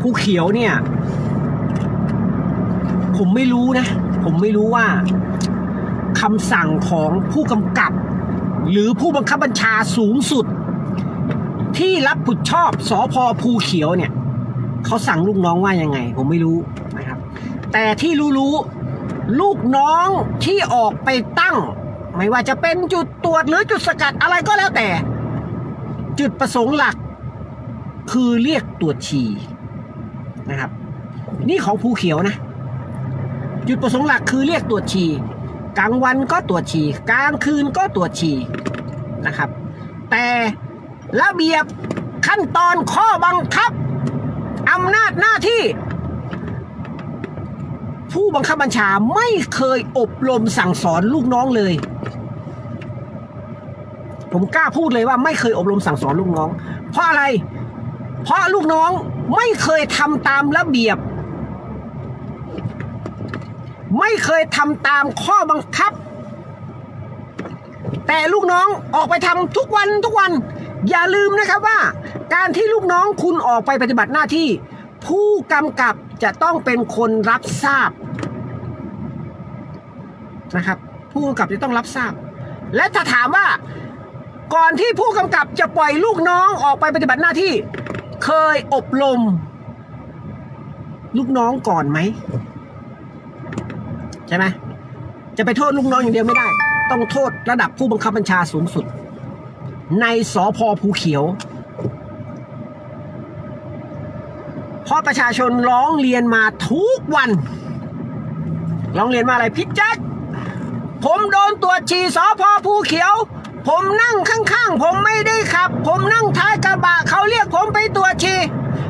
ภูเขียวเนี่ย ผมไม่รู้นะ ผมไม่รู้ว่าคำสั่งของผู้กำกับ หรือผู้บังคับบัญชาสูงสุด ที่รับผิดชอบสอพอภูเขียวเนี่ยเขาสั่งลูกน้องว่ายังไง ผมไม่รู้นะครับ แต่ที่รู้ๆลูกน้องที่ออกไปตั้ง ไม่ว่าจะเป็นจุดตรวจหรือจุดสกัดอะไรก็แล้วแต่ จุดประสงค์หลัก คือเรียกตรวจฉี่นะครับ นี่ของภูเขียวนะ จุดประสงค์หลักคือเรียกตรวจฉี่กลางวันก็ตรวจฉี่กลางคืนก็ตรวจฉี่นะครับ แต่ระเบียบขั้นตอนข้อบังคับอำนาจหน้าที่ ผู้บังคับบัญชาไม่เคยอบรมสั่งสอนลูกน้องเลย ผมกล้าพูดเลยว่าไม่เคยอบรมสั่งสอนลูกน้อง เพราะอะไร เพราะลูกน้องไม่เคยทำตามระเบียบ ไม่เคยทำตามข้อบังคับ แต่ลูกน้องออกไปทำทุกวันทุกวัน อย่าลืมนะครับว่า การที่ลูกน้องคุณออกไปปฏิบัติหน้าที่ ผู้กำกับจะต้องเป็นคนรับทราบนะครับ ผู้กำกับจะต้องรับทราบ และถ้าถามว่าก่อนที่ผู้กำกับจะปล่อยลูกน้องออกไปปฏิบัติหน้าที่ เคยอบรม ลูกน้องก่อนไหม ใช่ไหมจะไปโทษลูกน้องอย่างเดียวไม่ได้ ต้องโทษระดับผู้บังคับบัญชาสูงสุด ในสอพอภูเขียว เพราะประชาชนร้องเรียนมาทุกวันร้องเรียนมาอะไรพี่แจ๊คผมโดนตรวจฉี่สอพอภูเขียว ผมนั่งข้างๆ ผมไม่ได้ขับ ผมนั่งท้ายกระบะเขาเรียกผมไปตรวจฉี่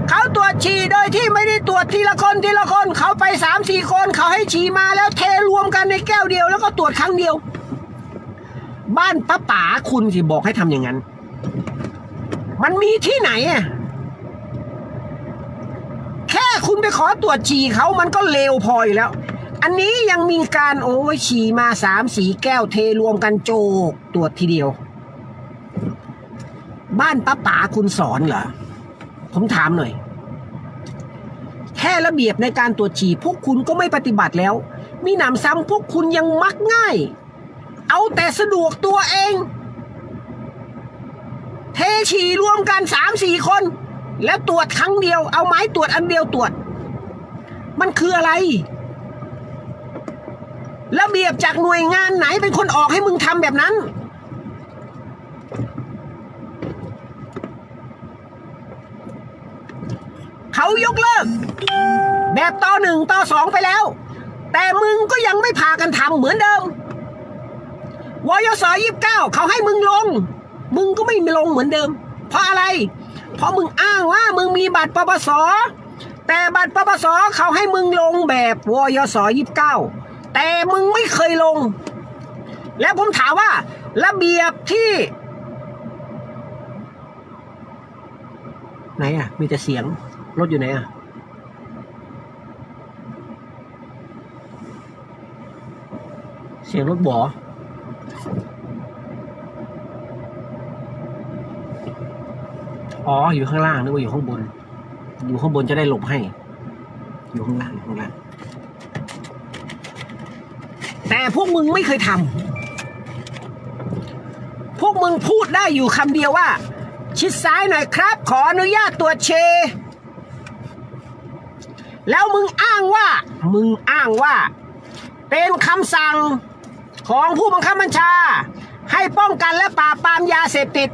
เขาตรวจฉี่โดยที่ไม่ได้ตรวจทีละคนทีละคนเขาไปสามสี่คนเขาให้ฉี่มาแล้วเทรวมกันในแก้วเดียว แล้วก็ตรวจครั้งเดียว บ้านป้าป๋าคุณสิบอกให้ทำอย่างนั้น มันมีที่ไหนอะแค่คุณไปขอตรวจฉี่เขามันก็เลวพออยู่แล้ว อันนี้ยังมีการโอ้ยฉี่มาสามสีแก้วเทรวมกันโจกตรวจทีเดียว บ้านป้าป๋าคุณสอนเหรอ ผมถามหน่อย แค่ระเบียบในการตรวจฉี่พวกคุณก็ไม่ปฏิบัติแล้ว มีหนำซ้ำพวกคุณยังมักง่าย เอาแต่สะดวกตัวเอง เทฉี่รวมกันสามสี่คน แล้วตรวจครั้งเดียว เอาไม้ตรวจอันเดียวตรวจ มันคืออะไร ระเบียบจากหน่วยงานไหนเป็นคนออกให้มึงทำแบบนั้น เขายกเลิก แบบต่อหนึ่งต่อสองไปแล้ว แต่มึงก็ยังไม่พากันทำเหมือนเดิมวยศยี่สิบเก้าเขาให้มึงลง มึงก็ไม่ลงเหมือนเดิม เพราะอะไร เพราะมึงอ้างว่ามึงมีบัตรปปสแต่บัตรปปสเขาให้มึงลงแบบวยศยี่สิบเก้า แต่มึงไม่เคยลง แล้วผมถามว่า ระเบียบที่ ไหนอะ มีแต่เสียง รถอยู่ไหนอะเสียงรถบออ๋อ อยู่ข้างล่างนึกว่าอยู่ข้างบน อยู่ข้างบนจะได้หลบให้ อยู่ข้างล่างอยู่ข้างล่าง แต่พวกมึงไม่เคยทำพวกมึงพูดได้อยู่คำเดียวว่า ชิดซ้ายหน่อยครับ ขออนุญาตตรวจเช แล้วมึงอ้างว่า มึงอ้างว่า เป็นคำสั่งของผู้บังคับบัญชา ให้ป้องกันและปราบปรามยาเสพติด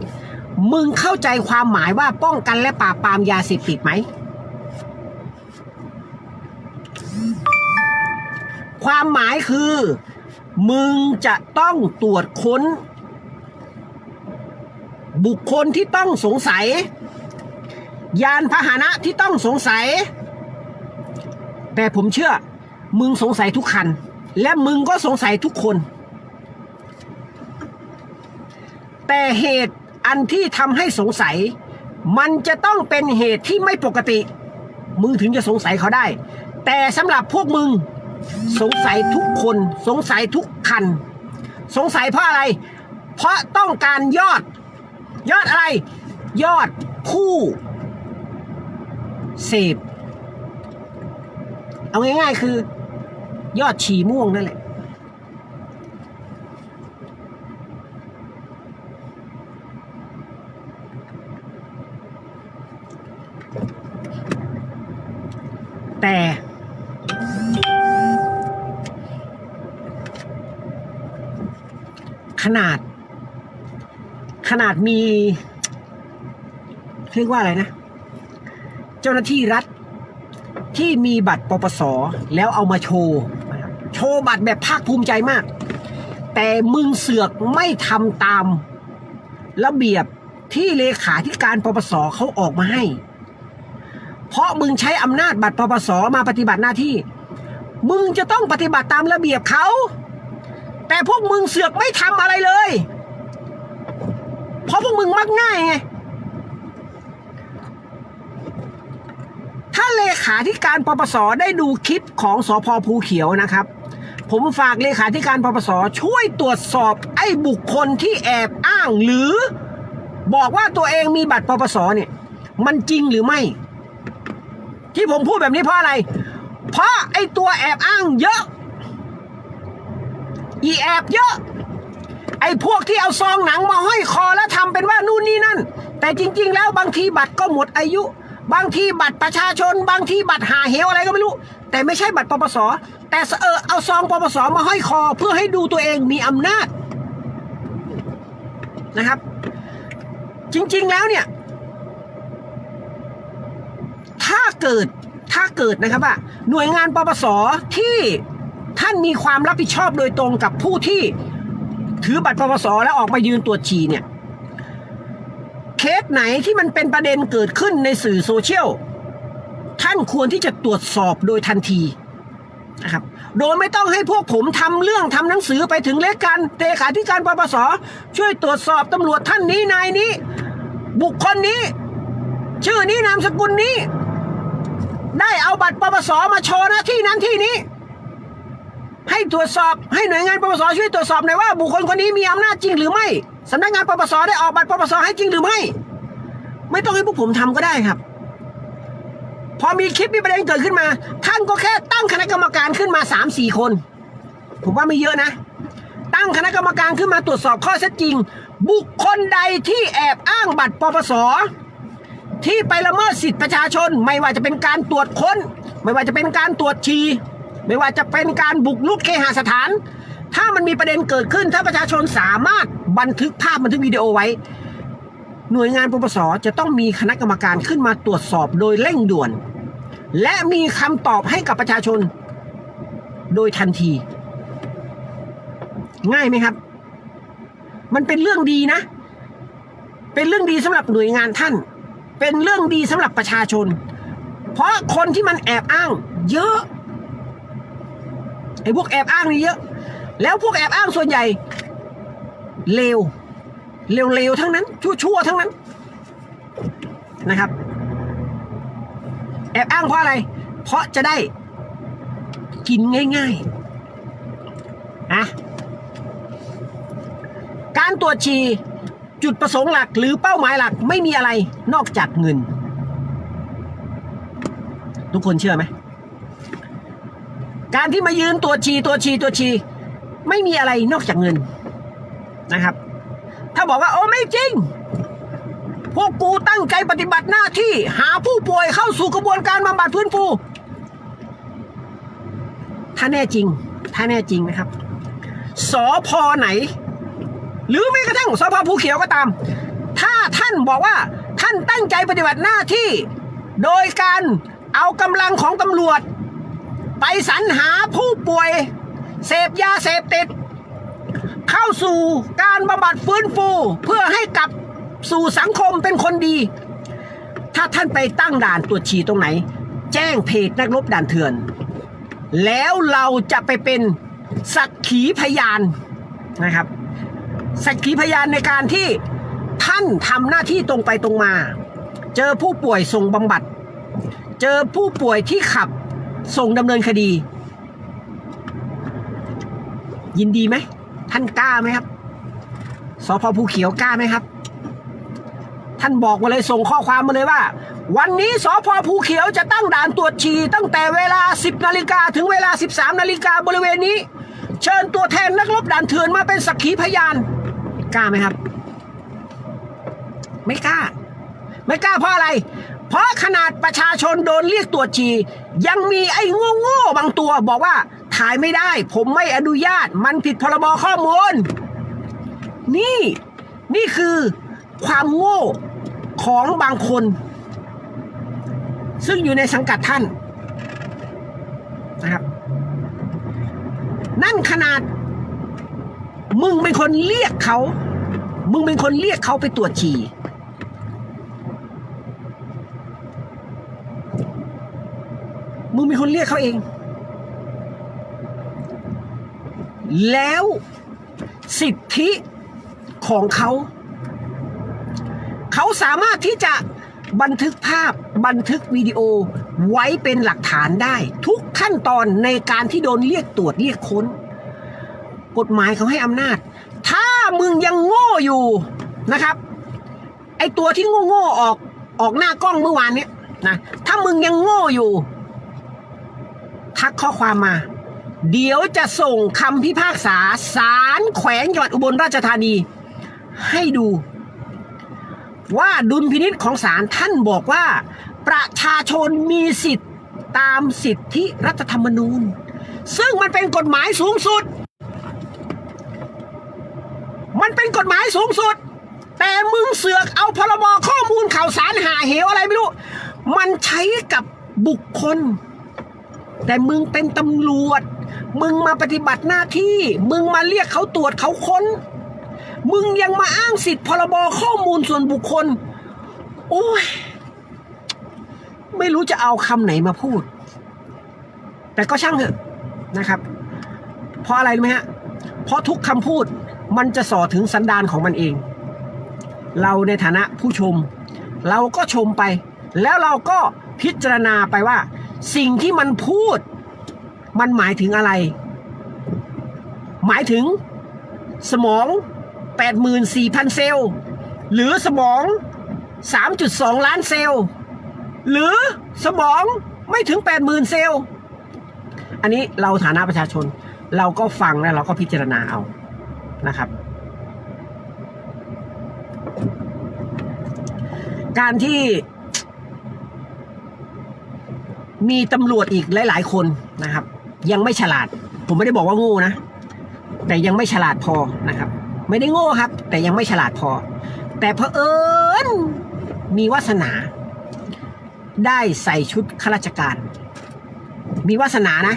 มึงเข้าใจความหมายว่าป้องกันและปราบปรามยาเสพติดไหม ความหมายคือ มึงจะต้องตรวจค้น บุคคลที่ต้องสงสัย ยานพาหนะที่ต้องสงสัย แต่ผมเชื่อ มึงสงสัยทุกคัน และมึงก็สงสัยทุกคน แต่เหตุอันที่ทำให้สงสัย มันจะต้องเป็นเหตุที่ไม่ปกติ มึงถึงจะสงสัยเขาได้ แต่สำหรับพวกมึง สงสัยทุกคนสงสัยทุกคัน สงสัยเพราะอะไร เพราะต้องการยอด ยอดอะไร ยอดผู้เสพเอาง่ายๆคือ ยอดฉี่ม่วงนั่นแหละ ขนาดมีเรียกว่าอะไรนะ เจ้าหน้าที่รัฐที่มีบัตรปปส แล้วเอามาโชว์โชว์บัตรแบบภาคภูมิใจมาก แต่มึงเสือกไม่ทำตามระเบียบที่เลขาธิการปปสเขาออกมาให้ เพราะมึงใช้อำนาจบัตรปปสมาปฏิบัติหน้าที่ มึงจะต้องปฏิบัติตามระเบียบเขา แต่พวกมึงเสือกไม่ทำอะไรเลย เพราะพวกมึงมักง่ายไง ถ้าเลขาธิการปปสได้ดูคลิปของสอพภูเขียวนะครับ ผมฝากเลขาธิการปปสช่วยตรวจสอบไอ้บุคคลที่แอบอ้างหรือบอกว่าตัวเองมีบัตรปปสเนี่ย มันจริงหรือไม่ ที่ผมพูดแบบนี้เพราะอะไร เพราะไอ้ตัวแอบอ้างเยอะ อีแอบเยอะ ไอ้พวกที่เอาซองหนังมาห้อยคอแล้วทำเป็นว่านู่นนี่นั่น แต่จริง ๆ แล้วบางทีบัตรก็หมดอายุ บางทีบัตรประชาชน บางทีบัตรหาเหวอะไรก็ไม่รู้ แต่ไม่ใช่บัตรปปส แต่เออเอาซองปปสมาห้อยคอ เพื่อให้ดูตัวเองมีอำนาจนะครับ จริง ๆแล้วเนี่ย ถ้าเกิดถ้าเกิดนะครับว่าหน่วยงานปปสที่ท่านมีความรับผิดชอบโดยตรงกับผู้ที่ ถือบัตรปปสแล้วออกมายืนตรวจฉี่เนี่ย เคสไหนที่มันเป็นประเด็นเกิดขึ้นในสื่อโซเชียลท่านควรที่จะตรวจสอบโดยทันทีนะครับโดยไม่ต้องให้พวกผมทำเรื่องทำหนังสือไปถึงเลขการเลขาธิการปปส ช่วยตรวจสอบตำรวจท่านนี้นายนี้ บุคคลนี้ ชื่อนี้นามสกุลนี้ ได้เอาบัตรปปสมาโชว์น้าที่นั้นที่นี้ ให้ตรวจสอบให้หน่วยงานปปสช่วยตรวจสอบหน่อยว่าบุคคลคนนี้มีอำนาจจริงหรือไม่สำนักงานปปสได้ออกบัตรปปสให้จริงหรือไม่ ไม่ต้องให้พวกผมทำก็ได้ครับ พอมีคลิปมีประเด็นเกิดขึ้นมา ท่านก็แค่ตั้งคณะกรรมการขึ้นมาสามสี่คน ผมว่าไม่เยอะนะ ตั้งคณะกรรมการขึ้นมาตรวจสอบข้อเท็จจริง บุคคลใดที่แอบอ้างบัตรปปสที่ไปละเมิดสิทธิประชาชน ไม่ว่าจะเป็นการตรวจค้น ไม่ว่าจะเป็นการตรวจชี ไม่ว่าจะเป็นการบุกรุกเคหสถาน ถ้ามันมีประเด็นเกิดขึ้น ถ้าประชาชนสามารถบันทึกภาพบันทึกวิดีโอไว้ หน่วยงานปปสจะต้องมีคณะกรรมการขึ้นมาตรวจสอบโดยเร่งด่วน และมีคำตอบให้กับประชาชน โดยทันที ง่ายไหมครับ มันเป็นเรื่องดีนะ เป็นเรื่องดีสำหรับหน่วยงานท่าน เป็นเรื่องดีสำหรับประชาชน เพราะคนที่มันแอบอ้าง เยอะ ไอ้พวกแอบอ้างนี่เยอะ แล้วพวกแอบอ้างส่วนใหญ่เลวเลวๆทั้งนั้น ชั่วๆทั้งนั้นนะครับ แอบอ้างเพราะอะไร เพราะจะได้กินง่ายๆนะการตรวจฉี่จุดประสงค์หลักหรือเป้าหมายหลักไม่มีอะไรนอกจากเงิน ทุกคนเชื่อไหม การที่มายืนตรวจฉี่ตรวจฉี่ตรวจฉี่ไม่มีอะไรนอกจากเงินนะครับ ถ้าบอกว่าโอ้ไม่จริง พวกกูตั้งใจปฏิบัติหน้าที่หาผู้ป่วยเข้าสู่กระบวนการบำบัดฟื้นฟู ถ้าแน่จริง ถ้าแน่จริงนะครับ สอพอไหน หรือแม้กระทั่งสพภูเขียวก็ตาม ถ้าท่านบอกว่าท่านตั้งใจปฏิบัติหน้าที่ โดยการเอากำลังของตำรวจ ไปสรรหาผู้ป่วย เสพยาเสพติด เข้าสู่การบำบัดฟื้นฟู เพื่อให้กลับสู่สังคมเป็นคนดี ถ้าท่านไปตั้งด่านตรวจฉี่ตรงไหน แจ้งเพจนักรบด่านเถื่อน แล้วเราจะไปเป็นสักขีพยานนะครับ สักขีพยานในการที่ท่านทำหน้าที่ตรงไปตรงมา เจอผู้ป่วยส่งบำบัด เจอผู้ป่วยที่ขับ ส่งดำเนินคดี ยินดีไหม ท่านกล้าไหมครับสพภูเขียวกล้าไหมครับ ท่านบอกมาเลยส่งข้อความมาเลยว่า วันนี้สพภูเขียวจะตั้งด่านตรวจฉี่ตั้งแต่เวลา 10นาฬิกาถึงเวลา 13นาฬิกาบริเวณนี้ เชิญตัวแทนนักรบด่านเถื่อนมาเป็นสักขีพยาน กล้าไหมครับ ไม่กล้า ไม่กล้าเพราะอะไร เพราะขนาดประชาชนโดนเรียกตรวจฉี่ยังมีไอ้โง่ๆบางตัวบอกว่าถ่ายไม่ได้ ผมไม่อนุญาตมันผิดพรบข้อมูล นี่นี่คือความโง่ของบางคน ซึ่งอยู่ในสังกัดท่านนะครับ นั่นขนาด มึงเป็นคนเรียกเขา มึงเป็นคนเรียกเขาไปตรวจฉี่ มึงเป็นคนเรียกเขาเอง แล้วสิทธิของเขา เขาสามารถที่จะบันทึกภาพบันทึกวิดีโอไว้เป็นหลักฐานได้ ทุกขั้นตอนในการที่โดนเรียกตรวจเรียกค้น กฎหมายเขาให้อำนาจ ถ้ามึงยังโง่อยู่นะครับ ไอตัวที่โง่ๆออกออกหน้ากล้องเมื่อวานเนี้ยนะถ้ามึงยังโง่อยู่ ทักข้อความมา เดี๋ยวจะส่งคำพิพากษาศาลแขวงจังหวัดอุบลราชธานี ให้ดู ว่าดุลพินิษของศาลท่านบอกว่า ประชาชนมีสิทธิ์ตามสิทธิรัฐธรรมนูญ ซึ่งมันเป็นกฎหมายสูงสุด มันเป็นกฎหมายสูงสุด แต่มึงเสือกเอาพรบข้อมูลข่าวสารหาเหวอะไรไม่รู้ มันใช้กับบุคคล แต่มึงเป็นตำรวจ มึงมาปฏิบัติหน้าที่ มึงมาเรียกเขาตรวจเขาค้น มึงยังมาอ้างสิทธิ์พรบข้อมูลส่วนบุคคล โอ้ย ไม่รู้จะเอาคำไหนมาพูด แต่ก็ช่างเถอะนะครับ เพราะอะไรรู้ไหมฮะ เพราะทุกคำพูดมันจะส่อถึงสันดานของมันเอง เราในฐานะผู้ชม เราก็ชมไป แล้วเราก็พิจารณาไปว่า สิ่งที่มันพูด มันหมายถึงอะไร หมายถึงสมอง 84,000 เซลล์ หรือสมอง 3.2 ล้านเซลล์ หรือสมองไม่ถึง 80,000 เซลล์ อันนี้เราฐานะประชาชน เราก็ฟังแล้วเราก็พิจารณาเอานะครับ การที่ มีตำรวจอีกหลาย ๆ คนนะครับ ยังไม่ฉลาด ผมไม่ได้บอกว่าโง่นะ แต่ยังไม่ฉลาดพอนะครับ ไม่ได้โง่ครับ แต่ยังไม่ฉลาดพอ แต่เพอเอิญมีวาสนา ได้ใส่ชุดข้าราชการ มีวาสนานะ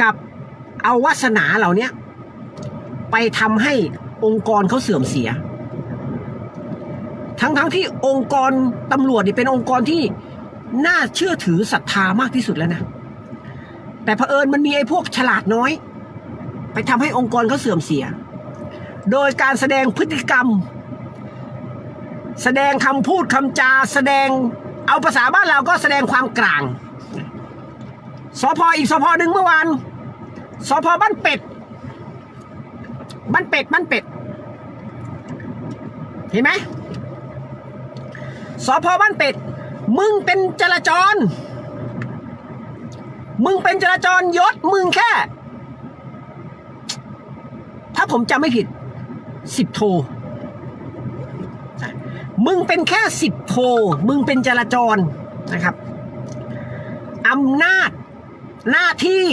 กับเอาวาสนาเหล่านี้ไปทำให้องค์กรเขาเสื่อมเสีย ทั้งๆทที่องค์กรตำรวจนี่เป็นองค์กรที่ น่าเชื่อถือศรัทธามากที่สุดแล้วนะ แต่เผอิญมันมีไอ้พวกฉลาดน้อย ไปทำให้องค์กรเขาเสื่อมเสีย โดยการแสดงพฤติกรรม แสดงคำพูดคำจา แสดงเอาภาษาบ้านเราก็แสดงความกลางสพอ.อีกสพอหนึ่งเมื่อวานสพอบ้านเป็ด บ้านเป็ดบ้านเป็ด เห็นไหมสพอบ้านเป็ด มึงเป็นจราจร มึงเป็นจราจรยศมึงแค่ ถ้าผมจำไม่ผิดสิบโท มึงเป็นแค่สิบโท มึงเป็นจราจรนะครับอำนาจหน้าที่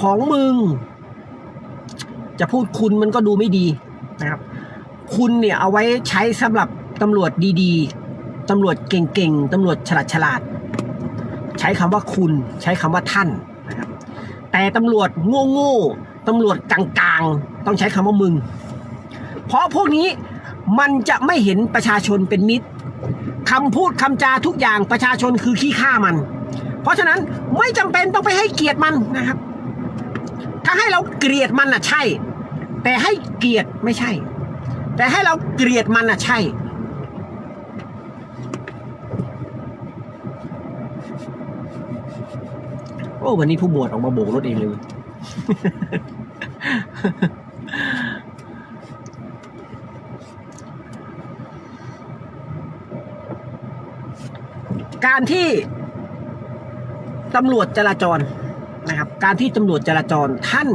ของมึง จะพูดคุณมันก็ดูไม่ดีนะครับ คุณเนี่ยเอาไว้ใช้สำหรับตำรวจดี ๆ ตำรวจเก่งๆตำรวจฉลาดๆใช้คำว่าคุณใช้คำว่าท่านนะครับแต่ตำรวจโง่ๆตำรวจกลางๆ ต้องใช้คำว่ามึง เพราะพวกนี้มันจะไม่เห็นประชาชนเป็นมิตรคำพูดคำจาทุกอย่างประชาชนคือขี้ข้ามัน เพราะฉะนั้นไม่จำเป็นต้องไปให้เกียรติมันนะครับ ถ้าให้เราเกลียดมันน่ะใช่ แต่ให้เกลียดไม่ใช่ แต่ให้เราเกลียดมันน่ะใช่ โอ้วันนี้ผู้บวชออกมาโบกรถเองเลย การที่ตำรวจจราจรนะครับ การที่ตำรวจจราจรท่าน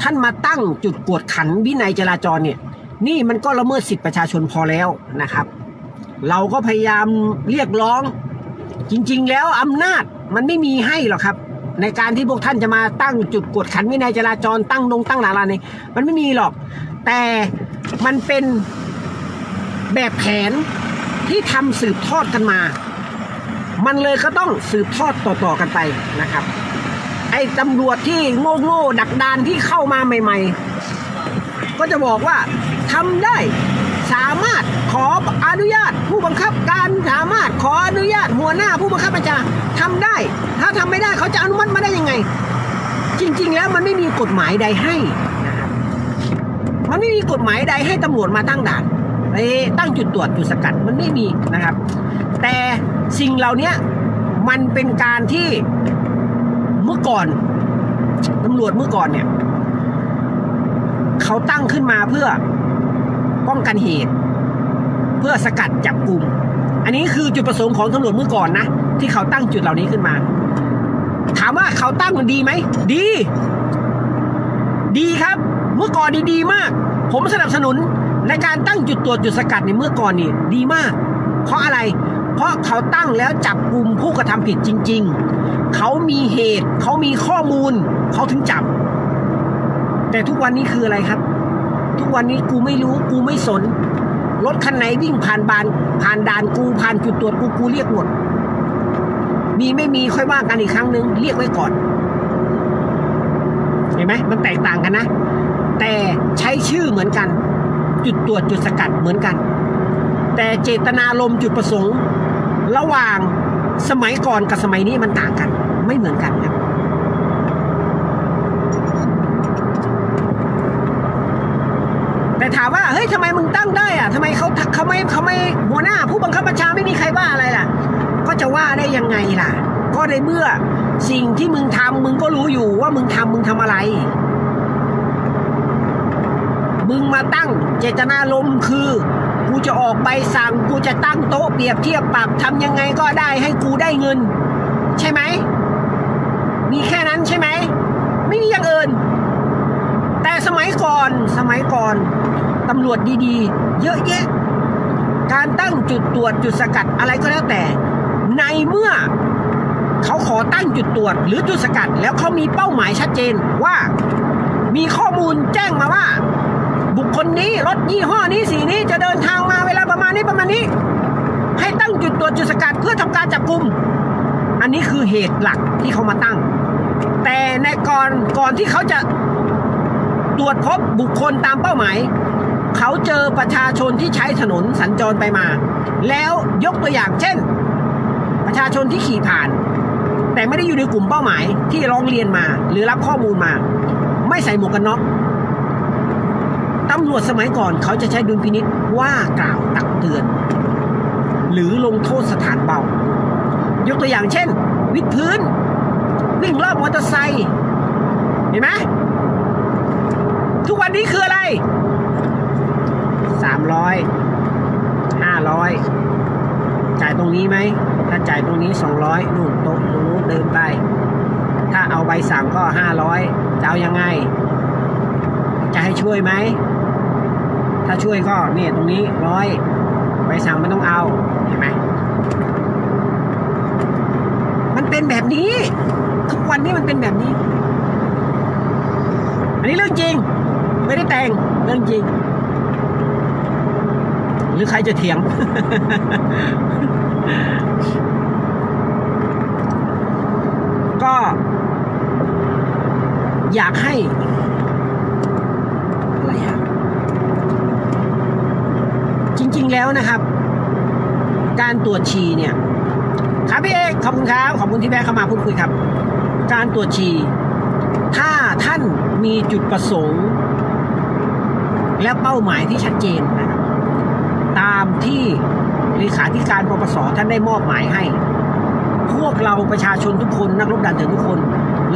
ท่านมาตั้งจุดกวดขันวินัยจราจรเนี่ย นี่มันก็ละเมิดสิทธิประชาชนพอแล้วนะครับ เราก็พยายามเรียกร้องจริง ๆ แล้วอำนาจ มันไม่มีให้หรอกครับ ในการที่พวกท่านจะมาตั้งจุดกดขันวินัยจราจรตั้งนงตั้งหลาลาเนี่ยมันไม่มีหรอก แต่มันเป็นแบบแผนที่ทำสืบทอดกันมา มันเลยก็ต้องสืบทอดต่อๆกันไปนะครับ ไอ้ตำรวจที่โง่โง่ๆดักดานที่เข้ามาใหม่ ๆ ก็จะบอกว่าทำได้ สามารถขออนุญาตผู้บังคับการสามารถขออนุญาตหัวหน้าผู้บังคับบัญชาทำได้ ถ้าทำไม่ได้เขาจะอนุมัติมาได้ยังไง จริง ๆ แล้วมันไม่มีกฎหมายใดให้นะครับมันไม่มีกฎหมายใดให้ตำรวจมาตั้งด่านไปตั้งจุดตรวจจุดสกัดมันไม่มีนะครับ แต่สิ่งเหล่านี้มันเป็นการที่เมื่อก่อนตำรวจเมื่อก่อนเนี่ย เขาตั้งขึ้นมาเพื่อ ป้องกันเหตุ เพื่อสกัดจับกลุ่ม อันนี้คือจุดประสงค์ของตำรวจเมื่อก่อนนะ ที่เขาตั้งจุดเหล่านี้ขึ้นมา ถามว่าเขาตั้งมันดีไหม ดี ดีครับ เมื่อก่อนดีดีมาก ผมสนับสนุนในการตั้งจุดตรวจจุดสกัดในเมื่อก่อนนี่ดีมาก เพราะอะไร เพราะเขาตั้งแล้วจับกลุ่มผู้กระทำผิดจริง ๆ เขามีเหตุ เขามีข้อมูล เขาถึงจับ แต่ทุกวันนี้คืออะไรครับ ทุกวันนี้กูไม่รู้กูไม่สน รถคันไหนวิ่งผ่านบาน ผ่านด่านกูผ่านจุดตรวจกูกูเรียกหมด มีไม่มีค่อยว่ากันอีกครั้งหนึ่งเรียกไว้ก่อน เห็นไหมมันแตกต่างกันนะ แต่ใช้ชื่อเหมือนกัน จุดตรวจจุดสกัดเหมือนกัน แต่เจตนารมจุดประสงค์ ระหว่างสมัยก่อนกับสมัยนี้มันต่างกัน ไม่เหมือนกันครับ แต่ถามว่าเฮ้ยทำไมมึงตั้งได้อะทำไมเขาเขาไม่เขาไม่หัวหน้า ผู้บังคับบัญชาไม่มีใครว่าอะไรล่ะ ก็จะว่าได้ยังไงล่ะ ก็ในเมื่อสิ่งที่มึงทำมึงก็รู้อยู่ว่ามึงทำมึงทำอะไร มึงมาตั้งเจตนารมคือกูจะออกใบสั่งกูจะตั้งโต๊ะเปรียบเทียบปรับทำยังไงก็ได้ให้กูได้เงิน ใช่ไหม มีแค่นั้นใช่ไหม ไม่มีอย่างอื่น แต่สมัยก่อนสมัยก่อน ตำรวจดีๆ เยอะแยะ การตั้งจุดตรวจจุดสกัดอะไรก็แล้วแต่ ในเมื่อเขาขอตั้งจุดตรวจหรือจุดสกัด แล้วเขามีเป้าหมายชัดเจนว่ามีข้อมูลแจ้งมาว่า บุคคลนี้รถยี่ห้อนี้สีนี้จะเดินทางมาเวลาประมาณนี้ประมาณนี้ ให้ตั้งจุดตรวจจุดสกัดเพื่อทำการจับกลุ่มอันนี้คือเหตุหลักที่เขามาตั้ง แต่ในก่อนก่อนที่เขาจะตรวจพบบุคคลตามเป้าหมาย เขาเจอประชาชนที่ใช้ถนนสัญจรไปมา แล้วยกตัวอย่างเช่น ประชาชนที่ขี่ผ่าน แต่ไม่ได้อยู่ในกลุ่มเป้าหมายที่ร้องเรียนมา หรือรับข้อมูลมา ไม่ใส่หมวกกันน็อกตำรวจสมัยก่อนเขาจะใช้ดุลพินิษว่ากล่าวตักเตือน หรือลงโทษสถานเบา ยกตัวอย่างเช่น วิดพื้น วิ่งรอบมอเตอร์ไซค์เห็นไหมทุกวันนี้คืออะไร ร้อยห้าร้อยจ่ายตรงนี้ไหม ถ้าจ่ายตรงนี้สองร้อยนู่นโต๊ะนู้นเดินไป ถ้าเอาใบสั่งก็ห้าร้อยจะเอายังไง จะให้ช่วยไหม ถ้าช่วยก็เนี่ยตรงนี้ร้อยใบสั่งไม่ต้องเอาเห็นไหมมันเป็นแบบนี้ ทุกวันนี้มันเป็นแบบนี้ อันนี้เรื่องจริง ไม่ได้แต่งเรื่องจริง หรือใครจะเถียง ก็ อยากให้ อะไรอะจริง ๆ แล้วนะครับ การตรวจฉี่เนี่ย ครับพี่เอกขอบคุณครับขอบคุณที่แวะเข้ามาพูดคุยครับ การตรวจฉี่ถ้าท่านมีจุดประสงค์ และเป้าหมายที่ชัดเจนนะ ที่เลขาธิการปปสท่านได้มอบหมายให้ พวกเราประชาชนทุกคนนักรบดันเถื่อนทุกคน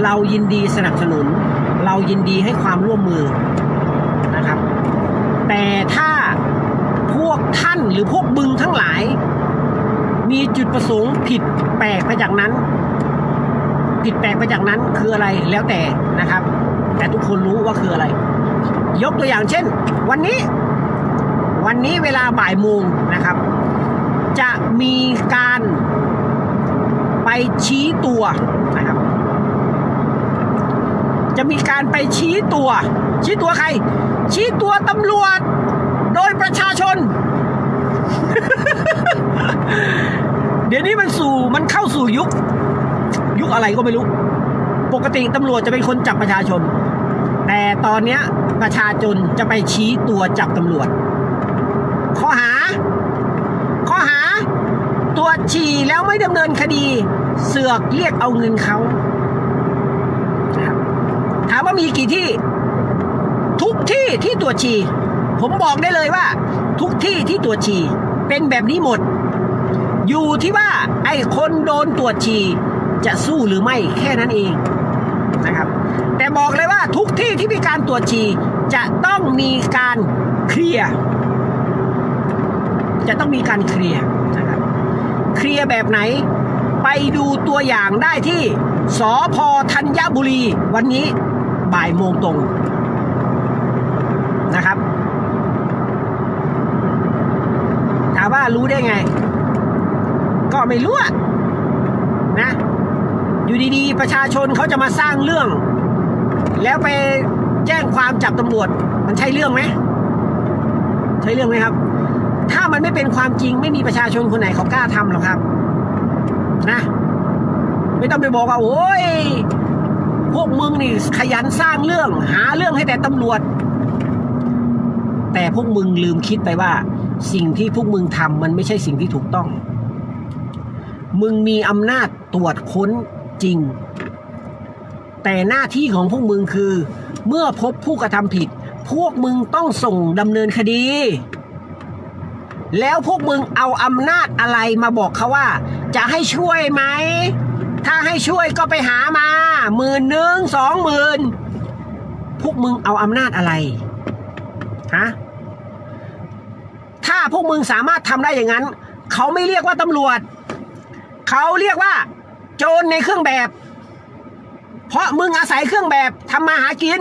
เรายินดีสนับสนุน เรายินดีให้ความร่วมมือนะครับ แต่ถ้าพวกท่านหรือพวกบึงทั้งหลาย มีจุดประสงค์ผิดแปลกไปจากนั้น ผิดแปลกไปจากนั้นคืออะไรแล้วแต่นะครับ แต่ทุกคนรู้ว่าคืออะไร ยกตัวอย่างเช่น วันนี้ วันนี้เวลาบ่ายโมงนะครับ จะมีการไปชี้ตัวนะครับ จะมีการไปชี้ตัว ชี้ตัวใคร ชี้ตัวตำรวจ โดยประชาชน เดี๋ยวนี้มันสู่มันเข้าสู่ยุค ยุคอะไรก็ไม่รู้ ปกติตำรวจจะเป็นคนจับประชาชน แต่ตอนนี้ประชาชนจะไปชี้ตัวจับตำรวจ ข้อหา ข้อหาตรวจฉี่แล้วไม่ดำเนินคดี เสือกเรียกเอาเงินเขาถามว่ามีกี่ที่ ทุกที่ที่ตรวจฉี่ผมบอกได้เลยว่า ทุกที่ที่ตรวจฉี่เป็นแบบนี้หมด อยู่ที่ว่าไอ้คนโดนตรวจฉี่จะสู้หรือไม่แค่นั้นเองนะครับ แต่บอกเลยว่าทุกที่ที่มีการตรวจฉี่จะต้องมีการเคลียร์ จะต้องมีการเคลียร์นะครับเคลียร์แบบไหน ไปดูตัวอย่างได้ที่สอพอธัญบุรี วันนี้บ่ายโมงตรงนะครับ ถามว่ารู้ได้ไง ก็ไม่รู้นะ อยู่ดีๆ ประชาชนเขาจะมาสร้างเรื่อง แล้วไปแจ้งความจับตำรวจ มันใช่เรื่องไหม ใช่เรื่องไหมครับ ถ้ามันไม่เป็นความจริงไม่มีประชาชนคนไหนเขากล้าทำหรอกครับ นะ ไม่ต้องไปบอกว่า โอ้ยพวกมึงนี่ขยันสร้างเรื่อง หาเรื่องให้แต่ตำรวจ แต่พวกมึงลืมคิดไปว่า สิ่งที่พวกมึงทำมันไม่ใช่สิ่งที่ถูกต้อง มึงมีอำนาจตรวจค้นจริง แต่หน้าที่ของพวกมึงคือ เมื่อพบผู้กระทำผิด พวกมึงต้องส่งดำเนินคดี แล้วพวกมึงเอาอำนาจอะไรมาบอกเขาว่า จะให้ช่วยไหม ถ้าให้ช่วยก็ไปหามาหมื่นหนึ่งสองหมื่นพวกมึงเอาอำนาจอะไรฮะถ้าพวกมึงสามารถทำได้อย่างนั้น เขาไม่เรียกว่าตำรวจ เขาเรียกว่า โจรในเครื่องแบบ เพราะมึงอาศัยเครื่องแบบทำมาหากิน